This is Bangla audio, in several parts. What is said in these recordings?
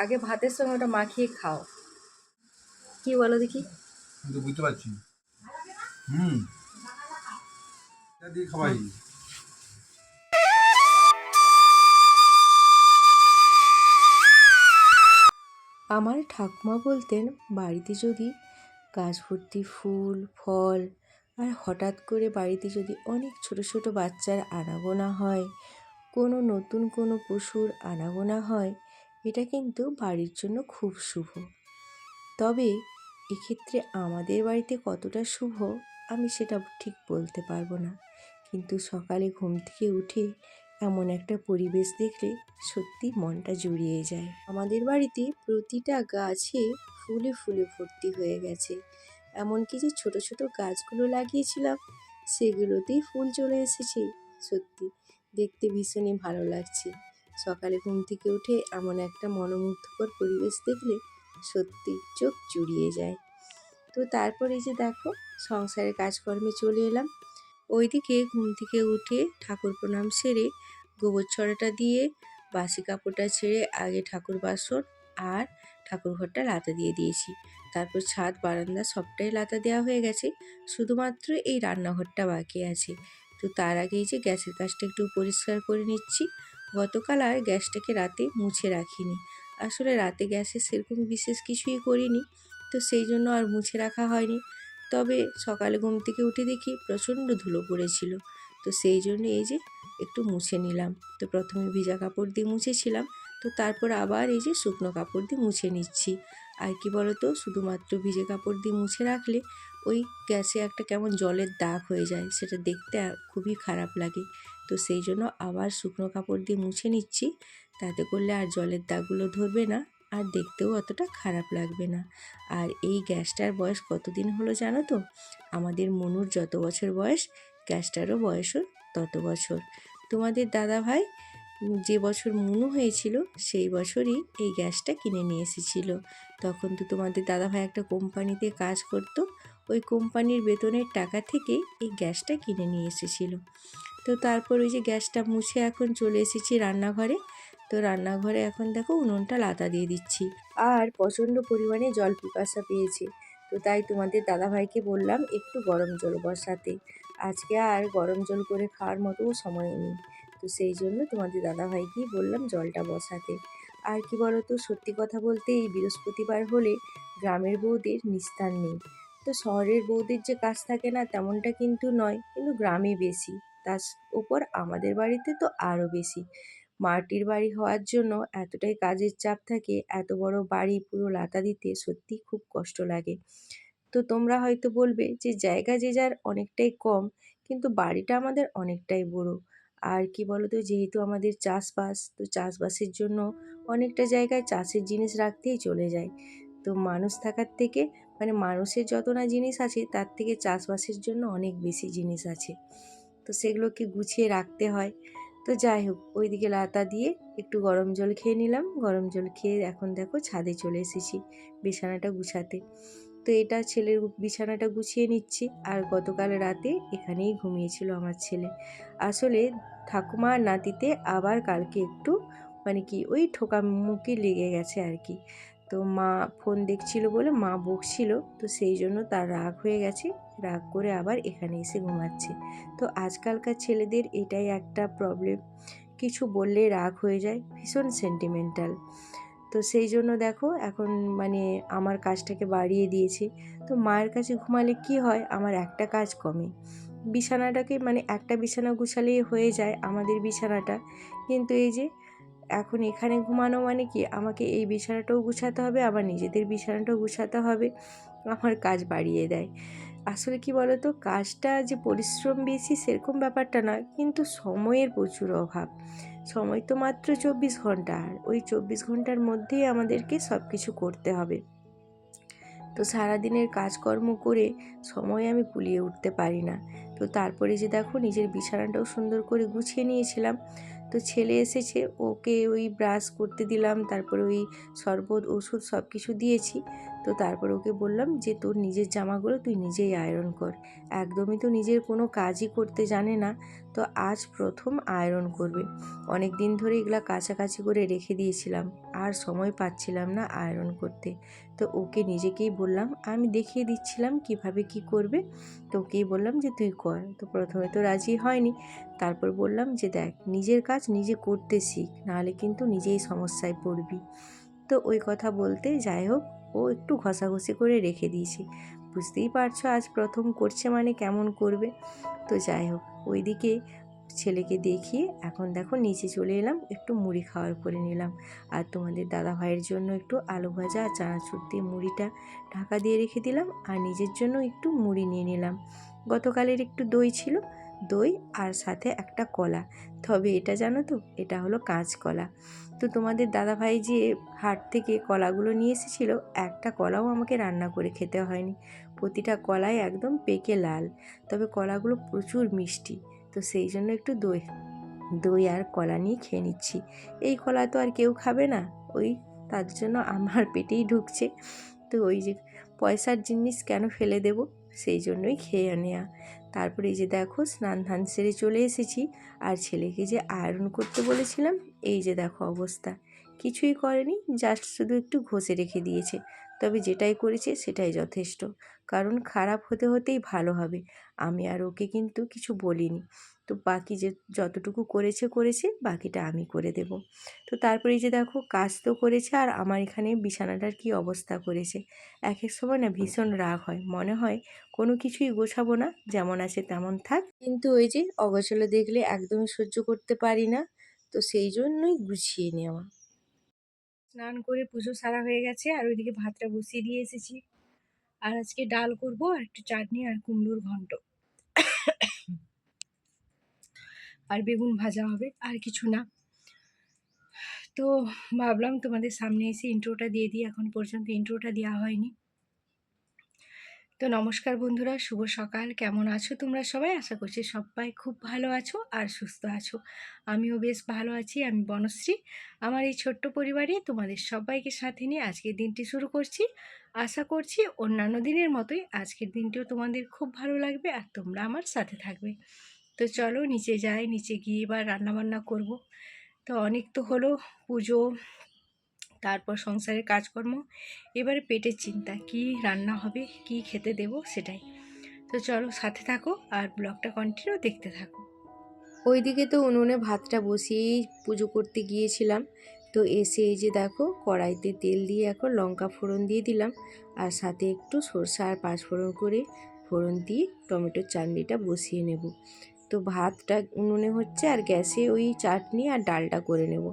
আগে ভাতের সঙ্গে ওটা মাখিয়ে খাও। কি বলো দেখি? বুঝতে পারছি। হুম। দিয়ে খাওয়াই আমার ঠাকুমা বলতেন বাড়িতে যদি গাছ ভর্তি ফুল ফল আর হঠাৎ করে বাড়িতে যদি অনেক ছোট ছোট বাচ্চার আনাগোনা হয় কোনো নতুন কোনো পশুর আনাগোনা হয় এটা কিন্তু বাড়ির জন্য খুব শুভ। তবে এক্ষেত্রে আমাদের বাড়িতে কতটা শুভ, আমি সেটা ঠিক বলতে পারব না। কিন্তু সকালে ঘুম থেকে উঠে এমন একটা পরিবেশ দেখলে সত্যি মনটা জুড়িয়ে যায়। আমাদের বাড়িতে প্রতিটা গাছে ফুলে ফুলে ভর্তি হয়ে গেছে। এমনকি যে ছোট ছোট গাছগুলো লাগিয়েছিলাম, সেগুলোতেই ফুল চলে এসেছে। সত্যি, দেখতে ভীষণই ভালো লাগছে। সকালে ঘুম থেকে উঠে এমন একটা মনোমুগ্ধকর পরিবেশ দেখলে সত্যি চোখ জুড়িয়ে যায়। তো তারপর এই যে দেখো, সংসারের কাজকর্মে চলে এলাম। ওইদিকে ঘুম থেকে উঠে ঠাকুর প্রণাম সেরে গোবর ছড়াটা দিয়ে, বাসি কাপড়টা ছেড়ে আগে ঠাকুর বাসন আর ঠাকুর ঘরটা লাতা দিয়ে দিয়েছি। তারপর ছাদ, বারান্দা সবটাই লাতা দেওয়া হয়ে গেছে। শুধুমাত্র এই রান্নাঘরটা বাকি আছে। তো তার আগেই যে গ্যাসের কাজটা একটু পরিষ্কার করে নিচ্ছি। গতকাল আর গ্যাসটাকে রাতে মুছে রাখিনি। আসলে রাতে গ্যাসে সেরকম বিশেষ কিছুই করিনি, তো সেই জন্য আর মুছে রাখা হয়নি। তবে সকালে ঘুম থেকে উঠে দেখি প্রচণ্ড ধুলো পড়েছিল, তো সেই জন্য এই যে একটু মুছে নিলাম। তো প্রথমে ভিজা কাপড় দিয়ে মুছেছিলাম, তো তারপর আবার এই যে শুকনো কাপড় দিয়ে মুছে নিচ্ছি। আর কি বলতো, শুধুমাত্র ভিজে কাপড় দিয়ে মুছে রাখলে ওই গ্যাসে একটা কেমন জলের দাগ হয়ে যায়, সেটা দেখতে খুবই খারাপ লাগে। তো সেই জন্য আবার শুকনো কাপড় দিয়ে মুছে নিচ্ছি, তাতে করলে আর জলের দাগগুলো ধরবে না আর দেখতেও অতটা খারাপ লাগবে না। আর এই গ্যাসটার বয়স কতদিন হলো জানো তো? আমাদের মনুর যত বছর বয়স, গ্যাসটারও বয়সও তত বছর। তোমাদের দাদা ভাই যে বছর মুনু হয়েছিল, সেই বছরই এই গ্যাসটা কিনে নিয়ে এসেছিল। তখন তো তোমাদের দাদাভাই একটা কোম্পানিতে কাজ করতো, ওই কোম্পানির বেতনের টাকা থেকে এই গ্যাসটা কিনে নিয়ে এসেছিল। তো তারপর ওই যে গ্যাসটা মুছে এখন চলে এসেছি রান্নাঘরে। তো রান্নাঘরে এখন দেখো উনুনটা লাতা দিয়ে দিচ্ছি। আর প্রচণ্ড পরিমাণে জল পিপাসা পেয়েছে। তো তাই তোমাদের দাদাভাইকে বললাম একটু গরম জল বসাতে। আজকে আর গরম জল করে খাওয়ার মতো সময় নেই। তো সেই জন্য তোমাদের দাদাভাইকেই বললাম জলটা বসাতে। আর কি বলো তো সত্যি কথা বলতে এই বৃহস্পতিবার হলে গ্রামের বউদের নিস্তার নেই। তো শহরের বউদের যে কাজ থাকে না তেমনটা কিন্তু নয়, কিন্তু গ্রামে বেশি। তার উপর আমাদের বাড়িতে তো আরও বেশি। মাটির বাড়ি হওয়ার জন্য এতটাই কাজের চাপ থাকে, এত বড় বাড়ি পুরো লাতা দিতে সত্যি খুব কষ্ট লাগে। তো তোমরা হয়তো বলবে যে জায়গা যে যার অনেকটাই কম, কিন্তু বাড়িটা আমাদের অনেকটাই বড়। আর কি বলতো, যেহেতু আমাদের চাষবাস, তো চাষবাসের জন্য অনেকটা জায়গায় চাষের জিনিস রাখতেই চলে যায়। তো মানুষ থাকার থেকে মানে মানুষের যত না জিনিস আছে, তার থেকে চাষবাসের জন্য অনেক বেশি জিনিস আছে। তো সেগুলোকে গুছিয়ে রাখতে হয়। তো যাই হোক, ওইদিকে লাতা দিয়ে একটু গরম জল খেয়ে নিলাম। গরম জল খেয়ে এখন দেখো ছাদে চলে এসেছি বিছানাটা গুছাতে। তো এটা ছেলের বিছানাটা গুছিয়ে নিচ্ছি। আর গতকাল রাতে এখানেই ঘুমিয়েছিল আমার ছেলে। আসলে ঠাকুমা নাতিতে আবার কালকে একটু মানে কি, ওই ঠোকামুখি লেগে গেছে আর কি। তো মা ফোন দেখছিল বলে মা বকছিল, তো সেই জন্য তার রাগ হয়ে গেছে। রাগ করে আবার এখানে এসে ঘুমাচ্ছে। তো আজকালকার ছেলেদের এটাই একটা প্রবলেম কিছু বললে রাগ হয়ে যায়, ভীষণ সেন্টিমেন্টাল তো সেই জন্য দেখো এখন মানে আমার কাজটাকে বাড়িয়ে দিয়েছে। তো মায়ের কাছে ঘুমালে কি হয়? আমার একটা কাজ কমে। বিছানাটাকে মানে একটা বিছানা গুছালেই হয়ে যায় আমাদের বিছানাটা। কিন্তু এই যে এখন এখানে ঘুমানো মানে কি? আমাকে এই বিছানাটাও গুছাতে হবে, আবার নিজেদের বিছানাটাও গুছাতে হবে। আমার কাজ বাড়িয়ে দেয়। আসলে কি বলতো? কাজটা যে পরিশ্রম বেশি সেরকম ব্যাপারটা নয়, কিন্তু সময়ের প্রচুর অভাব। সময় তো মাত্র চব্বিশ ঘণ্টা, আর ওই চব্বিশ ঘণ্টার মধ্যেই আমাদেরকে সব কিছু করতে হবে। তো সারাদিনের কাজকর্ম করে সময় আমি কুলিয়ে উঠতে পারি না। তো তারপরে যে দেখো, নিজের বিছানাটাও সুন্দর করে গুছিয়ে নিয়েছিলাম। তো ছেলে এসেছে, ওকে ওই ব্রাশ করতে দিলাম, তারপরে ওই শরবত, ওষুধ সব কিছু দিয়েছি। তো তারপর ওকে বললাম যে, তোর নিজের জামাগুলো তুই নিজেই আয়রন কর। একদমই তো নিজের কোনো কাজই করতে জানে না। তো আজ প্রথম আয়রন করবে। অনেক দিন ধরে এগুলা কাছাকাছি করে রেখে দিয়েছিলাম। আর সময় পাচ্ছিলাম না আয়রন করতে। তো ওকে নিজেকেই বললাম, আমি দেখিয়ে দিচ্ছিলাম কীভাবে কি করবে। তো ওকেই বললাম যে, তুই কর। তো প্রথমে তো রাজি হয়নি। তারপর বললাম যে, দেখ, নিজের কাজ নিজে করতে শিখ। নাহলে কিন্তু নিজেই সমস্যায় পড়বি। তো ওই কথা বলতে যাই হোক, ও একটু ঘষাঘষি করে রেখে দিয়েছি। বুঝতেই পারছ আজ প্রথম করছে মানে কেমন করবে? তো যাই হোক, ওইদিকে ছেলেকে দেখিয়ে এখন দেখো নিচে চলে এলাম, একটু মুড়ি খাওয়ার করে নিলাম। আর তোমাদের দাদা ভাইয়ের জন্য একটু আলু ভাজা আর চানাচুর দিয়ে মুড়িটা ঢাকা দিয়ে রেখে দিলাম। আর নিজের জন্য একটু মুড়ি নিয়ে নিলাম। গতকালের একটু দই ছিল দই আর সাথে একটা কলা। তবে এটা জানো তো, এটা হলো কাঁচকলা। তো তোমাদের দাদাভাই যে হাট থেকে কলাগুলো নিয়ে এসেছিল, একটা কলাও আমাকে রান্না করে খেতে হয়নি। প্রতিটা কলাই একদম পেকে লাল, তবে কলাগুলো প্রচুর মিষ্টি। তো সেই জন্য একটু দই দই আর কলা নিয়ে খেয়ে নিচ্ছি। এই কলা তো আর কেউ খাবে না, ওই তার জন্য আমার পেটেই ঢুকছে। তো ওই যে পয়সার জিনিস কেন ফেলে দেব, সেই জন্যই খেয়ে নেওয়া তারপরে এই যে দেখো স্নান ধান সেরে চলে এসেছি। আর ছেলেকে যে আয়রন করতে বলেছিলাম, এই যে দেখো অবস্থা। কিছুই করেনি জাস্ট শুধু একটু ঘষে রেখে দিয়েছে। তবে যেটাই করেছে সেটাই যথেষ্ট। কারণ খারাপ হতে হতেই ভালো হবে। আমি আর ওকে কিন্তু কিছু বলিনি। তো বাকি যে যতটুকু করেছে করেছে, বাকিটা আমি করে দেব। তো তারপরে এই যে দেখো, কাজ তো করেছে আর আমার এখানে বিছানাটার কি অবস্থা করেছে। এক এক সময় না ভীষণ রাগ হয়। মনে হয় কোনো কিছুই গোছাবো না, যেমন আছে তেমন থাক। কিন্তু ওই যে অগোছালো দেখলে একদমই সহ্য করতে পারি না, তো সেই জন্যই গুছিয়ে নেওয়া। স্নান করে পুজো সারা হয়ে গেছে আর ওইদিকে ভাতটা বসিয়ে দিয়ে এসেছি। আর আজকে ডাল করব আর একটু চাটনি আর কুমড়োর ঘন্ট। আর বেগুন ভাজা হবে, আর কিছু না। তো ভাবলাম তোমাদের সামনে এসে ইন্ট্রোটা দিয়ে দিই, এখন পর্যন্ত ইন্ট্রোটা দেওয়া হয়নি। তো নমস্কার বন্ধুরা, শুভ সকাল। কেমন আছো তোমরা সবাই? আশা করছি সবাই খুব ভালো আছো আর সুস্থ আছো। আমিও বেশ ভালো আছি, আমি বনশ্রী। আমার এই ছোট্ট পরিবারে তোমাদের সবাইকে সাথে নিয়ে আজকের দিনটি শুরু করছি। আশা করছি অন্যান্য দিনের মতোই আজকের দিনটিও তোমাদের খুব ভালো লাগবে আর তোমরা আমার সাথে থাকবে। তো চলো নিচে যাই, নিচে গিয়ে এবার রান্নাবান্না করব। তো অনেক তো হলো, পুজো, তারপর সংসারের কাজকর্ম, এবারে পেটের চিন্তা, কি রান্না হবে, কি খেতে দেব সেটাই। তো চলো সাথে থাকো আর ব্লগটা কন্টিনিউ দেখতে থাকো। ওইদিকে তো উনুনে ভাতটা বসিয়েই পুজো করতে গিয়েছিলাম। তো এসে এই যে দেখো, কড়াইতে তেল দিয়ে এখন লঙ্কা ফোড়ন দিয়ে দিলাম। আর সাথে একটু সরষা আর পাঁচ ফোড়ন করে ফোড়ন দিয়ে টমেটোর চাটনিটা বসিয়ে নেব। তো ভাতটা উনুনে হচ্ছে আর গ্যাসে ওই চাটনি আর ডালটা করে নেব।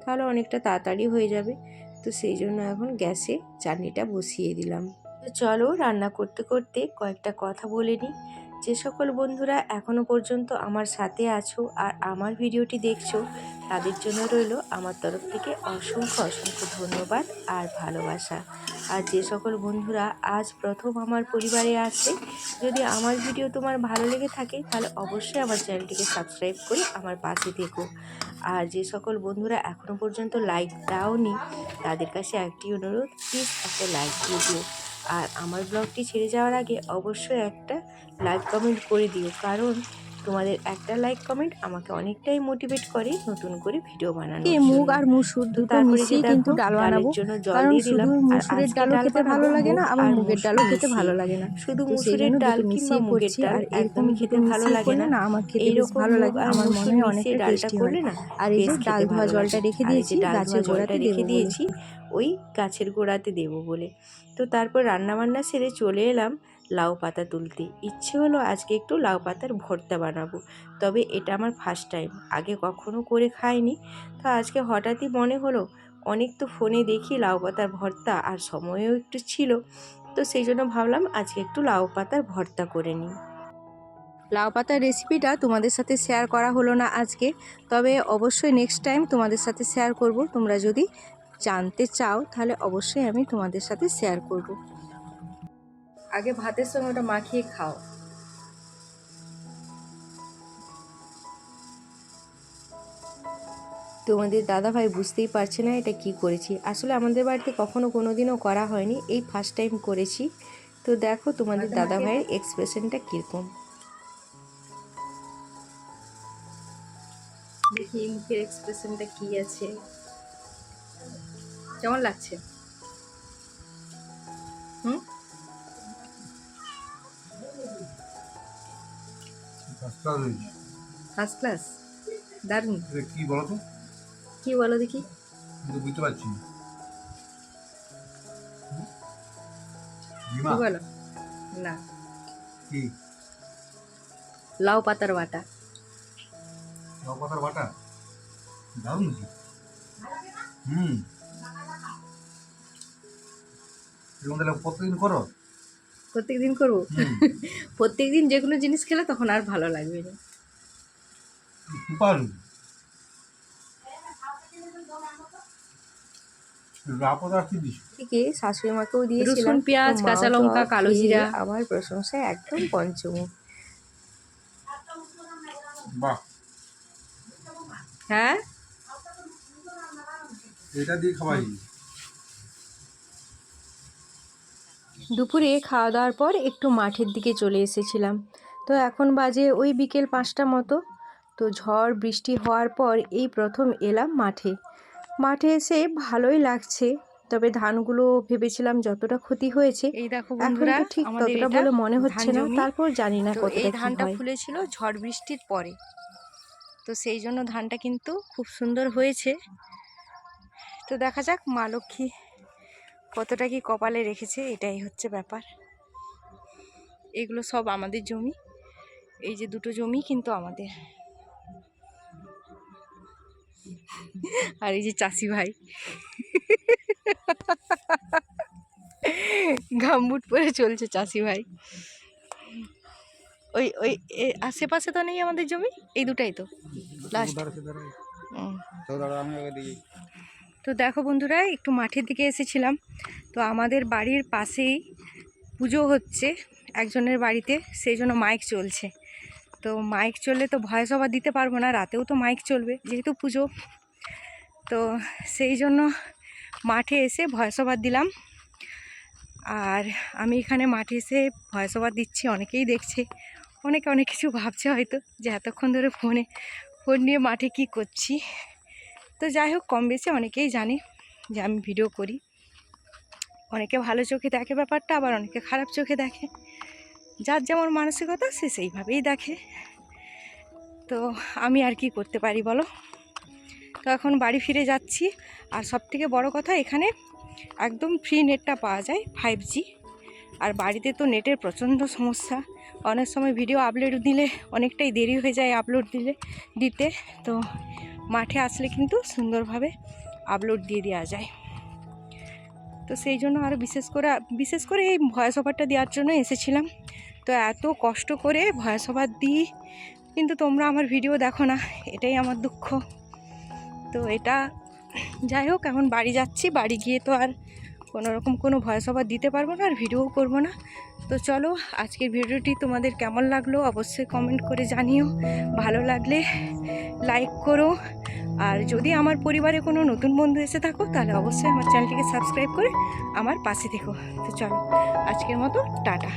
তাহলে অনেকটা তাড়াতাড়ি হয়ে যাবে। তো সেই জন্য এখন গ্যাসে চাটনিটা বসিয়ে দিলাম। তো চলো রান্না করতে করতে কয়েকটা কথা বলে নিই। যে সকল বন্ধুরা এখনও পর্যন্ত আমার সাথে আছো আর আমার ভিডিওটি দেখছ, তাদের জন্য রইল আমার তরফ থেকে অসংখ্য অসংখ্য ধন্যবাদ আর ভালোবাসা। আর যে সকল বন্ধুরা আজ প্রথম আমার পরিবারে আসে যদি আমার ভিডিও তোমার ভালো লেগে থাকে, তাহলে অবশ্যই আমার চ্যানেলটিকে সাবস্ক্রাইব করে আমার পাশে থেকো। আর যে সকল বন্ধুরা এখনও পর্যন্ত লাইক দাওনি, তাদের কাছে একটি অনুরোধ প্লিজ একটা লাইক দিয়ে দিও। আর আমার ব্লগটি ছেড়ে যাওয়ার আগে অবশ্যই একটা লাইক কমেন্ট করে দিও। কারণ তোমাদের একটা লাইক কমেন্ট আমাকে অনেকটাই মোটিভেট করে নতুন করে ভিডিও বানানো এই মুগ আর মুসুর দুটো মিশিয়ে কিন্তু ডাল বানাবো জন্য জল কারণ দিয়ে দিলাম শুধু আর মুসুরের ডাল খেতে ভালো লাগে না আর মুগের ডালও খেতে ভালো লাগে না। শুধু মুসুরের ডাল মিশিয়ে মুগের ডাল আর এরকম একদমই খেতে ভালো লাগে না। না আমার খেতে বেশ ভালো লাগে। আমার মনে হয় অনেকটা ডালটা করলে না আর এই যে ডাল ধোয়া জলটা রেখে দিয়েছি ডাল গাছের জলটা গোড়াতে রেখে দিয়েছি ওই গাছের গোড়াতে দেবো বলে। তো তারপর রান্নাবান্না সেরে চলে এলাম। লাউ পাতা তুলতে। ইচ্ছে হলো আজকে একটু লাউ পাতার ভর্তা বানাবো। তবে এটা আমার ফার্স্ট টাইম আগে কখনো করে খাইনি। তো আজকে হঠাৎই মনে হলো, অনেক তো ফোনে দেখি লাউ পাতার ভর্তা আর সময়ও একটু ছিল। তো সেই জন্য ভাবলাম আজকে একটু লাউ পাতার ভর্তা করে নিই। লাউ পাতার রেসিপিটা তোমাদের সাথে শেয়ার করা হলো না আজকে। তবে অবশ্যই নেক্সট টাইম তোমাদের সাথে শেয়ার করব। তোমরা যদি জানতে চাও, তাহলে অবশ্যই আমি তোমাদের সাথে শেয়ার করব। আগে ভাতের সঙ্গে ওটা মাখিয়ে খাও। তোমাদের দাদাভাই বুঝতেই পারছে না এটা কি করেছি। আসলে আমাদের বাড়িতে কখনো কোনো দিনও করা হয়নি এই ফার্স্ট টাইম করেছি। তো দেখো তোমাদের দাদাভাইয়ের এক্সপ্রেশনটা কীরকম। দেখি মুখের এক্সপ্রেশনটা কি আছে। কেমন লাগছে? হুম? ফার্স্ট ক্লাস দারুণ। কি বলো তো? কি বলো দেখি। বুঝতে পারছি না? বলো? না। কি? লাউ পাতার বাটা। লাউ পাতার বাটা? দারুণ কি হুম। প্রত্যেকদিন করো? প্রত্যেক দিন করব। প্রত্যেক দিন যে কোনো জিনিস খেলে তখন আর ভালো লাগবে না। থেকে শাশুড়ি মাকেও রসুন, পেঁয়াজ, কাঁচা লঙ্কা, কালো জিরা। আমার প্রশংসায় একদম পঞ্চমুখ হ্যাঁ? এটা দিয়ে খাওয়াই দুপুরে খাওয়া দাওয়ার পর একটু মাঠের দিকে চলে এসেছিলাম। তো এখন বাজে ওই বিকেল পাঁচটা মতো। তো ঝড় বৃষ্টি হওয়ার পর এই প্রথম এলাম মাঠে। মাঠে এসে ভালোই লাগছে তবে ধানগুলো ভেবেছিলাম যতটা ক্ষতি হয়েছে এই দেখো বন্ধুরা ঠিক ততটা বলে মনে হচ্ছে না তারপর জানি না তো কতটা এই ধানটা ফুলেছিল ঝড় বৃষ্টির পরে। তো সেই জন্য ধানটা কিন্তু খুব সুন্দর হয়েছে। তো দেখা যাক মা লক্ষ্মী কতটা কি কপালে রেখেছে এটাই হচ্ছে ব্যাপার। এগুলো সব আমাদের জমি এই যে দুটো জমি কিন্তু আমাদের। আর এই যে চাষি ভাই। গামবুট পরে চলছে চাষি ভাই। ওই ওই আশেপাশে তো নেই আমাদের জমি? এই দুটাই তো। লাস্ট তো দেখো বন্ধুরা, একটু মাঠের দিকে এসেছিলাম। তো আমাদের বাড়ির পাশেই পুজো হচ্ছে একজনের বাড়িতে, সেই জন্য মাইক চলছে। তো মাইক চললে তো ভয়েস ওভার দিতে পারব না, রাতেও তো মাইক চলবে, যেহেতু পুজো। তো সেই জন্য মাঠে এসে ভয়েস ওভার দিলাম। আর আমি এখানে মাঠে এসে ভয়েস ওভার দিচ্ছি, অনেকেই দেখছে, অনেকে অনেক কিছু ভাবছে হয়তো যে এতক্ষণ ধরে ফোনে, ফোন নিয়ে মাঠে কি করছি। তো যাই হোক, কম বেশি অনেকেই জানে যে আমি ভিডিও করি। অনেকে ভালো চোখে দেখে ব্যাপারটা, আবার অনেকে খারাপ চোখে দেখে। যার যেমন মানসিকতা, সে সেইভাবেই দেখে। তো আমি আর কি করতে পারি বলো? তো এখন বাড়ি ফিরে যাচ্ছি। আর সবথেকে বড় কথা, এখানে একদম ফ্রি নেটটা পাওয়া যায় ফাইভ জি আর বাড়িতে তো নেটের প্রচণ্ড সমস্যা। অনেক সময় ভিডিও আপলোড দিলে অনেকটাই দেরি হয়ে যায় আপলোড দিলে, দিতে। তো মাঠে আসলে কিন্তু সুন্দরভাবে আপলোড দিয়ে দেওয়া যায়। তো সেই জন্য আরও বিশেষ করে বিশেষ করে এই ভয়েস ওভারটা দেওয়ার জন্য এসেছিলাম। তো এত কষ্ট করে ভয়েস ওভার দিই, কিন্তু তোমরা আমার ভিডিও দেখো না, এটাই আমার দুঃখ। তো এটা, যাই হোক, এখন বাড়ি যাচ্ছি, বাড়ি গিয়ে তো আর কোনো রকম কোনো ভয়েস ওভার দিতে পারব না আর ভিডিও করব না। তো চলো, আজকের ভিডিওটি তোমাদের কেমন লাগল অবশ্যই কমেন্ট করে জানিও। ভালো লাগলে লাইক করো। আর যদি আমার পরিবারে কোনো নতুন বন্ধু এসে থাকো, তাহলে অবশ্যই আমার চ্যানেলটিকে সাবস্ক্রাইব করে আমার পাশে থেকো। তো চলো, আজকের মতো, টাটা।